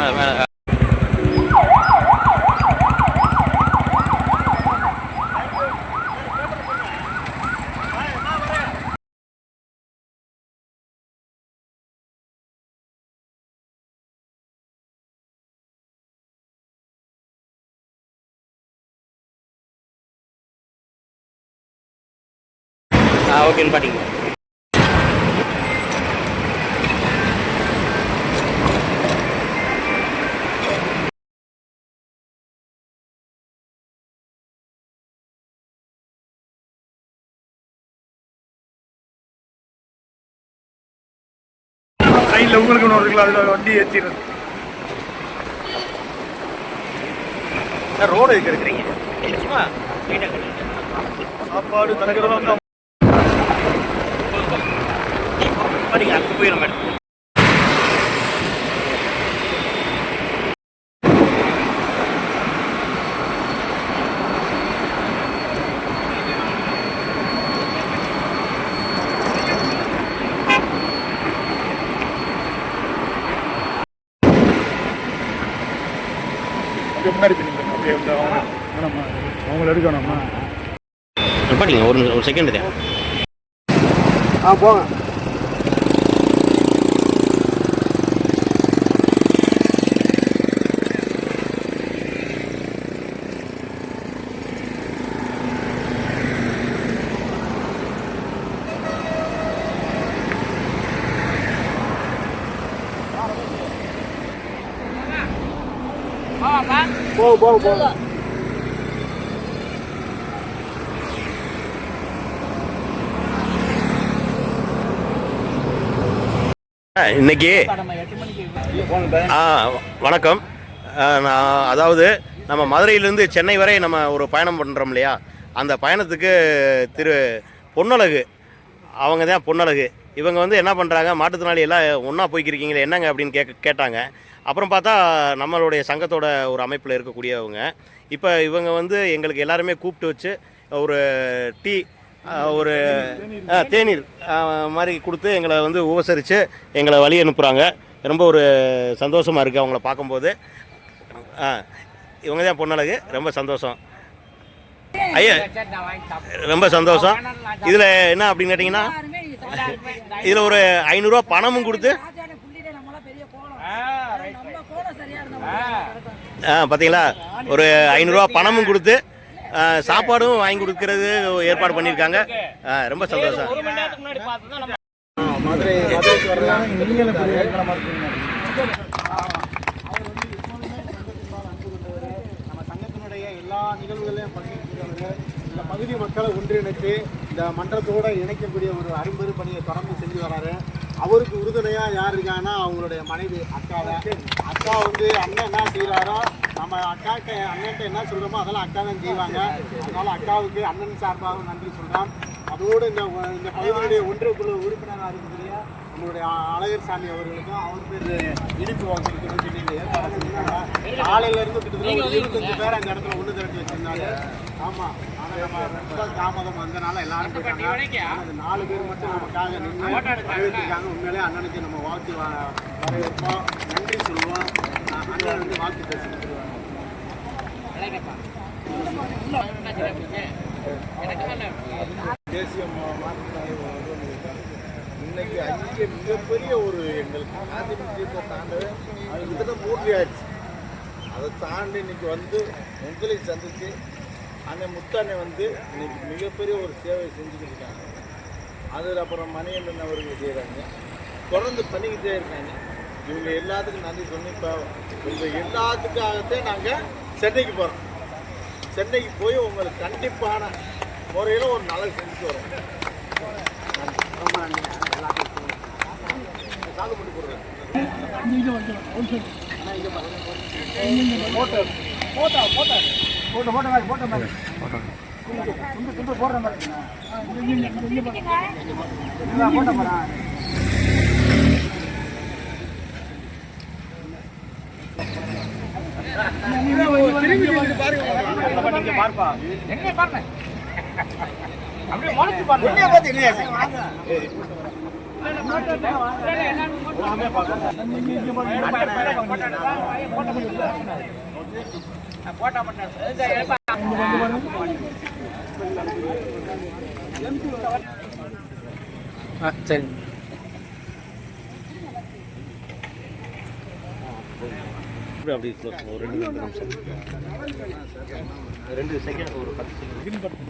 மேலே மேலே ஓகேன்னு பாட்டிங்க. சைடில் உங்களுக்கு ஒன்று இருக்குல்ல அதில் வண்டி ஏற்றிடுறது ரோடு இருக்கிறீங்க சாப்பாடு தரக்கிறதா இருந்தால் பாட்டிங்க அங்கே போயிடும் மேடம். அப்படியே முன்னாடி பின்னிங்க அப்படியே வந்து அவங்க வேணாம்மா அவங்கள எடுக்கணும்மா ஒரு செகண்ட் தான் ஆ போங்க. போ போ போ ஆ, இன்னைக்கு வணக்கம் நான் அதாவது நம்ம மதுரையிலேருந்து சென்னை வரை நம்ம ஒரு பயணம் பண்ணுறோம் இல்லையா? அந்த பயணத்துக்கு திரு பொன்னழகு அவங்க தான் பொன்னழகு. இவங்க வந்து என்ன பண்ணுறாங்க மாற்றுத்திறனாளி எல்லாம் ஒன்றா போய்க்கிருக்கீங்களே என்னங்க அப்படின்னு கேட்க கேட்டாங்க. அப்புறம் பார்த்தா நம்மளுடைய சங்கத்தோட ஒரு அமைப்பில் இருக்கக்கூடியவங்க. இப்போ இவங்க வந்து எங்களுக்கு எல்லாருமே கூப்பிட்டு வச்சு ஒரு டீ ஒரு தேநீர் மாதிரி கொடுத்து எங்களை வந்து உபசரித்து எங்களை வழி அனுப்புகிறாங்க ரொம்ப ஒரு சந்தோஷமாக இருக்குது அவங்கள பார்க்கும்போது. ஆ இவங்க தான் பொண்ணழகு. ரொம்ப சந்தோஷம். ஐயா ரொம்ப சந்தோஷம். இதில் என்ன அப்படின்னு கேட்டிங்கன்னா இதில் ஒரு ஐநூறுரூவா பணமும் கொடுத்து ஆ பார்த்தீங்களா ஒரு ஐநூறுரூவா பணமும் கொடுத்து சாப்பாடும் வாங்கி கொடுக்கறது ஏற்பாடு பண்ணியிருக்காங்க. ரொம்ப சந்தோஷம். எல்லா நிகழ்வுகளையும் பங்கேற்கிறவர்கள் இந்த பகுதி மக்களை ஒன்றிணைத்து இந்த மன்றத்தோட இணைக்கக்கூடிய ஒரு அரும்பெரு பணியை தொடர்ந்து செஞ்சு வராரு அவருக்கு உறுதுணையாக யார் இருக்காங்கன்னா அவங்களுடைய மனைவி அக்கா தான் அக்கா வந்து அண்ணன் என்ன செய்கிறாரோ நம்ம அக்காக்கு அண்ணன்ட்ட என்ன சொல்கிறோமோ அதெல்லாம் அக்கா தான் செய்வாங்க. அதனால் அக்காவுக்கு அண்ணன் சார்பாகவும் நன்றி சொல்கிறோம் அதோடு இந்த இந்த பகுதியுடைய ஒன்றுக்குழு உறுப்பினராக இருக்கக்கூடிய நம்மளுடைய அழகர் சாமி அவர்களுக்கும் அவர் பேர் இனிப்பு வாங்கிக்கணும்னு சொல்லி ஏற்பாடு செஞ்சாங்க காலையில இருந்து கிட்டத்தட்ட ஒரு இருபத்தஞ்சு பேர் அந்த இடத்துல ஒன்று திரட்டி வச்சிருந்தாங்க. ஆமா. ஆனா நம்ம ரொம்ப தாமதம் வந்தனால எல்லாரும் போயிட்டாங்க. இந்த நாலு பேர் மட்டும் நமக்காக நின்று வரவேற்றிருக்காங்க உண்மையிலே அண்ணனுக்கு நம்ம வாழ்த்து வரவேற்போம். நன்றி சொல்லுவோம். அண்ணன் வந்து வாழ்த்து பேசுகிறேன் தேசிய மா- மாற்றுத்திறனாளி வந்து இன்னைக்கு அங்கே மிகப்பெரிய ஒரு எங்களுக்கு காந்தி விஷயத்தை தாண்டவே அது கிட்டத்தட்ட மூர்த்தி ஆயிடுச்சு. அதை தாண்டி இன்னைக்கு வந்து உங்களை சந்தித்து அந்த முத்தண்ணை வந்து இன்னைக்கு மிகப்பெரிய ஒரு சேவை செஞ்சுக்கிட்டு இருக்காங்க. அதில் அப்புறம் மணிகண்டன் அவர்கள் செய்கிறாங்க தொடர்ந்து பண்ணிக்கிட்டே இருக்காங்க. இவங்க எல்லாத்துக்கும் நன்றி சொல்லி இப்போ இவங்க எல்லாத்துக்காகத்தான் நாங்கள் சென்னைக்கு போகிறோம் சென்னைக்கு போய் உங்களுக்கு கண்டிப்பான முறையில் ஒரு நல்லது செஞ்சுட்டு வரோம். நன்றி. பாருங்க சாகுபடி கொடுக்குறேன் எங்க பாருங்க. அப்படியே மனசு பாருங்க. சரி. அப்படி ஒரு ரெண்டு ரெண்டு நிமிஷம். ரெண்டு செகண்ட் ஒரு பத்து செகண்ட்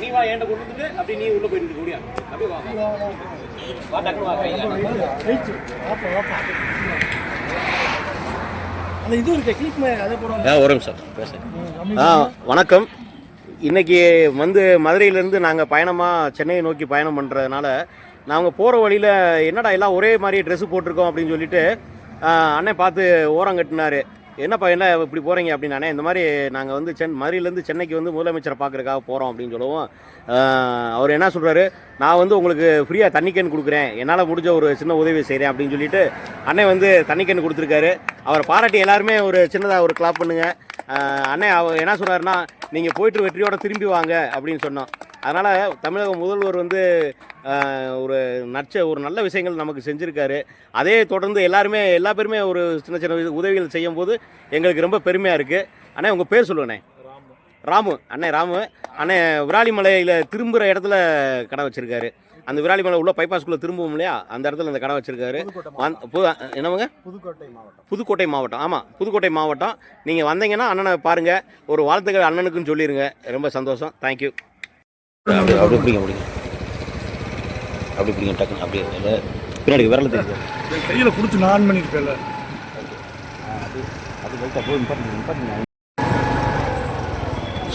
நீ வா. ஏன்ட்ட கொண்டு வந்துட்டு அப்படியே நீ உள்ள போயிட்டு கூடியா அப்படியே வா வா. வா டக்குனு வா கையில. அந்த இது இருக்கு கிளிக் அதை போடுவாங்க. ஆ ஒரு நிமிஷம் பேச ஆ வணக்கம். இன்றைக்கி வந்து மதுரையிலேருந்து நாங்கள் பயணமாக சென்னையை நோக்கி பயணம் பண்ணுறதுனால நாங்கள் போகிற வழியில் என்னடா எல்லாம் ஒரே மாதிரி ட்ரெஸ்ஸு போட்டிருக்கோம் அப்படின்னு சொல்லிட்டு அண்ணன் பார்த்து ஓரம் கட்டினார். என்னப்பா என்ன இப்படி போகிறீங்க அப்படின்னானே இந்த மாதிரி நாங்கள் வந்து சென் மதுரையிலேருந்து சென்னைக்கு வந்து முதலமைச்சரை பார்க்குறக்காக போகிறோம் அப்படின்னு சொல்லவும். அவர் என்ன சொல்கிறாரு நான் வந்து உங்களுக்கு ஃப்ரீயாக தண்ணி கேன் கொடுக்குறேன். என்னால் முடிஞ்ச ஒரு சின்ன உதவி செய்கிறேன் அப்படின்னு சொல்லிட்டு அண்ணன் வந்து தண்ணி கேன் கொடுத்துருக்காரு. அவரை பாராட்டி எல்லாருமே ஒரு சின்னதாக ஒரு கிளாப் பண்ணுங்கள் அண்ணன் அவர் என்ன சொல்கிறாருன்னா நீங்கள் போயிட்டு வெற்றியோட திரும்பி வாங்க அப்படின்னு சொன்னோம் அதனால் தமிழக முதல்வர் வந்து ஒரு நச்ச ஒரு நல்ல விஷயங்கள் நமக்கு செஞ்சுருக்காரு. அதே தொடர்ந்து எல்லாருமே எல்லா பேருமே ஒரு சின்ன சின்ன உதவிகள் செய்யும்போது எங்களுக்கு ரொம்ப பெருமையாக இருக்குது அண்ணே உங்கள் பேர் சொல்லுவேண்ணே ராமு அண்ணே ராமு. அண்ணே விராலிமலையில் திரும்புகிற இடத்துல கடை வச்சுருக்காரு. அந்த விராலிமலை உள்ள பைபாஸ்குள்ளே திரும்புவோம் இல்லையா? அந்த இடத்துல அந்த கடை வச்சுருக்காரு. என்னவங்க? புதுக்கோட்டை மாவட்டம். புதுக்கோட்டை மாவட்டம். ஆமாம் புதுக்கோட்டை மாவட்டம். நீங்கள் வந்தீங்கன்னா அண்ணனை பாருங்கள் ஒரு வாழ்த்துக்கள் அண்ணனுக்குன்னு சொல்லிடுங்க ரொம்ப சந்தோஷம். தேங்க்யூ அப்படி அப்படி பிடிங்க பிடிங்க. அப்படி பிடிங்க டக்குன்னு அப்படியே இல்லை, பின்னாடி விரல தெரியுது. கையில் கொடுத்து நான் ஆன் பண்ணியிருப்பேன்ல சூப்பர் ம் இந்த தங்க அவங்க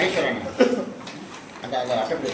இல்லையே அந்த அசம்பிளி